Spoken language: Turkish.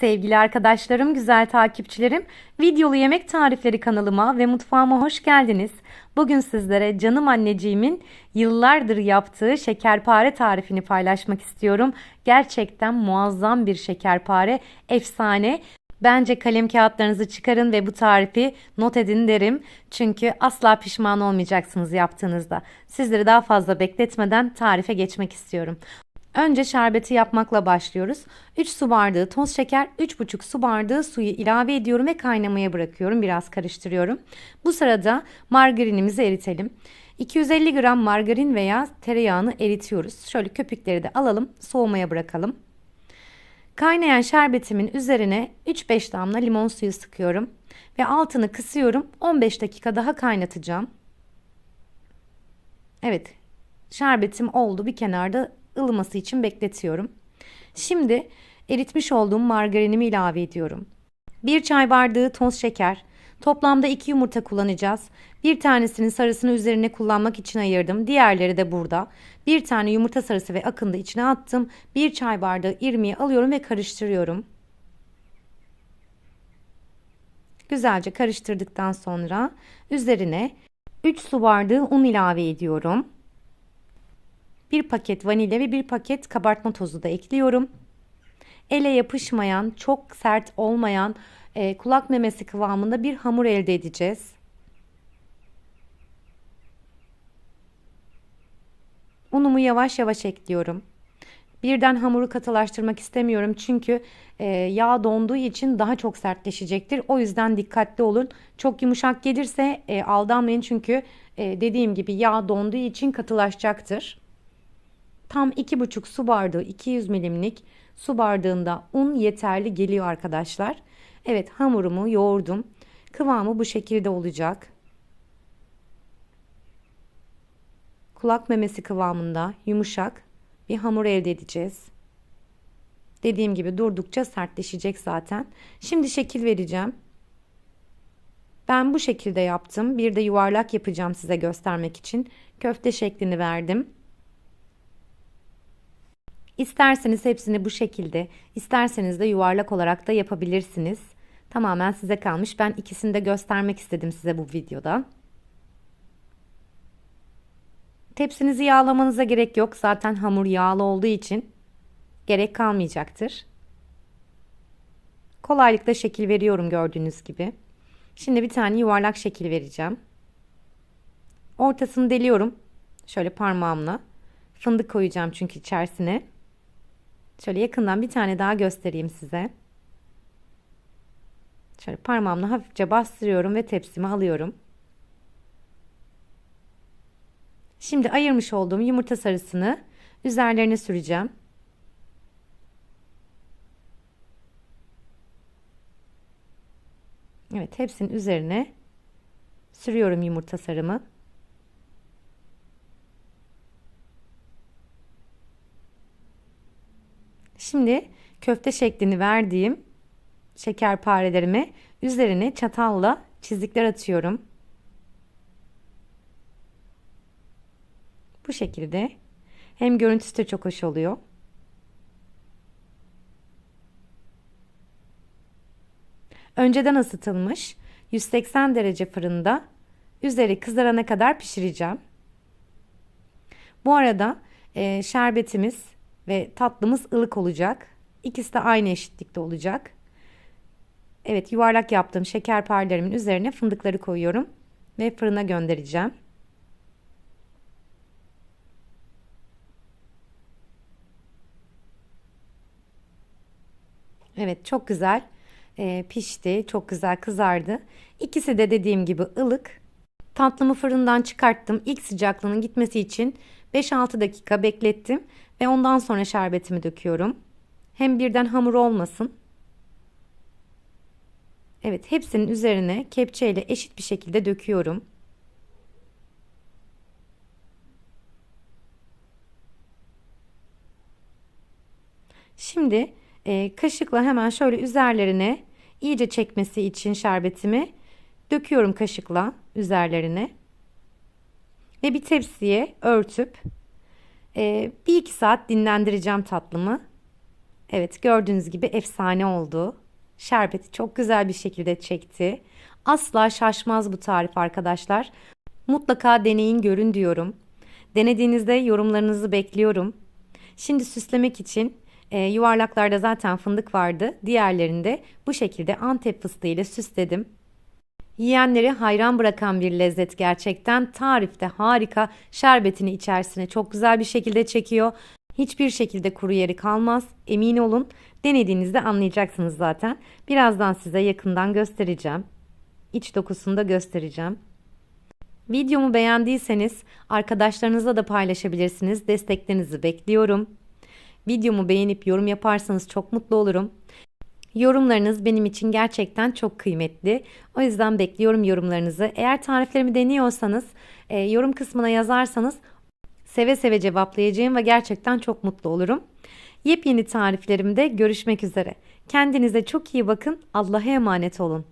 Sevgili arkadaşlarım, güzel takipçilerim, videolu yemek tarifleri kanalıma ve mutfağıma hoş geldiniz. Bugün sizlere canım anneciğimin yıllardır yaptığı şekerpare tarifini paylaşmak istiyorum. Gerçekten muazzam bir şekerpare, efsane. Bence kalem kağıtlarınızı çıkarın ve bu tarifi not edin derim. Çünkü asla pişman olmayacaksınız yaptığınızda. Sizleri daha fazla bekletmeden tarife geçmek istiyorum. Önce şerbeti yapmakla başlıyoruz. 3 su bardağı toz şeker, 3,5 su bardağı suyu ilave ediyorum ve kaynamaya bırakıyorum. Biraz karıştırıyorum. Bu sırada margarinimizi eritelim. 250 gram margarin veya tereyağını eritiyoruz. Şöyle köpükleri de alalım, soğumaya bırakalım. Kaynayan şerbetimin üzerine 3-5 damla limon suyu sıkıyorum ve altını kısıyorum. 15 dakika daha kaynatacağım. Evet, şerbetim oldu. Bir kenarda ılıması için bekletiyorum. Şimdi eritmiş olduğum margarinimi ilave ediyorum. 1 çay bardağı toz şeker. Toplamda 2 yumurta kullanacağız. Bir tanesinin sarısını üzerine kullanmak için ayırdım. Diğerleri de burada. Bir tane yumurta sarısı ve akını içine attım. 1 çay bardağı irmiği alıyorum ve karıştırıyorum. Güzelce karıştırdıktan sonra üzerine 3 su bardağı un ilave ediyorum. Bir paket vanilya ve bir paket kabartma tozu da ekliyorum. Ele yapışmayan, çok sert olmayan e, kulak memesi kıvamında bir hamur elde edeceğiz. Unumu yavaş yavaş ekliyorum. Birden hamuru katılaştırmak istemiyorum çünkü e, yağ donduğu için daha çok sertleşecektir. O yüzden dikkatli olun. Çok yumuşak gelirse e, aldanmayın çünkü e, dediğim gibi yağ donduğu için katılaşacaktır. Tam 2,5 su bardağı 200 milimlik su bardağında un yeterli geliyor arkadaşlar. Evet hamurumu yoğurdum. Kıvamı bu şekilde olacak. Kulak memesi kıvamında yumuşak bir hamur elde edeceğiz. Dediğim gibi durdukça sertleşecek zaten. Şimdi şekil vereceğim. Ben bu şekilde yaptım. Bir de yuvarlak yapacağım size göstermek için. Köfte şeklini verdim. İsterseniz hepsini bu şekilde, isterseniz de yuvarlak olarak da yapabilirsiniz. Tamamen size kalmış. Ben ikisini de göstermek istedim size bu videoda. Tepsinizi yağlamanıza gerek yok. Zaten hamur yağlı olduğu için gerek kalmayacaktır. Kolaylıkla şekil veriyorum gördüğünüz gibi. Şimdi bir tane yuvarlak şekil vereceğim. Ortasını deliyorum. Şöyle parmağımla. Fındık koyacağım çünkü içerisine. Şöyle yakından bir tane daha göstereyim size. Şöyle parmağımla hafifçe bastırıyorum ve tepsimi alıyorum. Şimdi ayırmış olduğum yumurta sarısını üzerlerine süreceğim. Evet, hepsinin üzerine sürüyorum yumurta sarımı. Şimdi köfte şeklini verdiğim şekerparelerimi üzerine çatalla çizikler atıyorum. Bu şekilde hem görüntüsü de çok hoş oluyor. Önceden ısıtılmış 180 derece fırında üzeri kızarana kadar pişireceğim. Bu arada e, şerbetimiz ve tatlımız ılık olacak. İkisi de aynı eşitlikte olacak. Evet yuvarlak yaptığım şekerparelerimin üzerine fındıkları koyuyorum ve fırına göndereceğim. Evet çok güzel e, pişti. Çok güzel kızardı. İkisi de dediğim gibi ılık. Tatlımı fırından çıkarttım. İlk sıcaklığının gitmesi için 5-6 dakika beklettim ve ondan sonra şerbetimi döküyorum. Hem birden hamur olmasın. Evet hepsinin üzerine kepçeyle eşit bir şekilde döküyorum. Şimdi e, kaşıkla hemen şöyle üzerlerine iyice çekmesi için şerbetimi döküyorum kaşıkla üzerlerine. Ve bir tepsiye örtüp e, bir iki saat dinlendireceğim tatlımı. Evet gördüğünüz gibi efsane oldu. Şerbeti çok güzel bir şekilde çekti. Asla şaşmaz bu tarif arkadaşlar. Mutlaka deneyin görün diyorum. Denediğinizde yorumlarınızı bekliyorum. Şimdi süslemek için e, yuvarlaklarda zaten fındık vardı. Diğerlerinde bu şekilde Antep fıstığı ile süsledim. Yiyenleri hayran bırakan bir lezzet gerçekten. Tarifte harika. Şerbetini içerisine çok güzel bir şekilde çekiyor. Hiçbir şekilde kuru yeri kalmaz. Emin olun. Denediğinizde anlayacaksınız zaten. Birazdan size yakından göstereceğim. İç dokusunu da göstereceğim. Videomu beğendiyseniz arkadaşlarınızla da paylaşabilirsiniz. Desteklerinizi bekliyorum. Videomu beğenip yorum yaparsanız çok mutlu olurum. Yorumlarınız benim için gerçekten çok kıymetli. O yüzden bekliyorum yorumlarınızı. Eğer tariflerimi deniyorsanız e, yorum kısmına yazarsanız seve seve cevaplayacağım ve gerçekten çok mutlu olurum. Yepyeni tariflerimde görüşmek üzere. Kendinize çok iyi bakın. Allah'a emanet olun.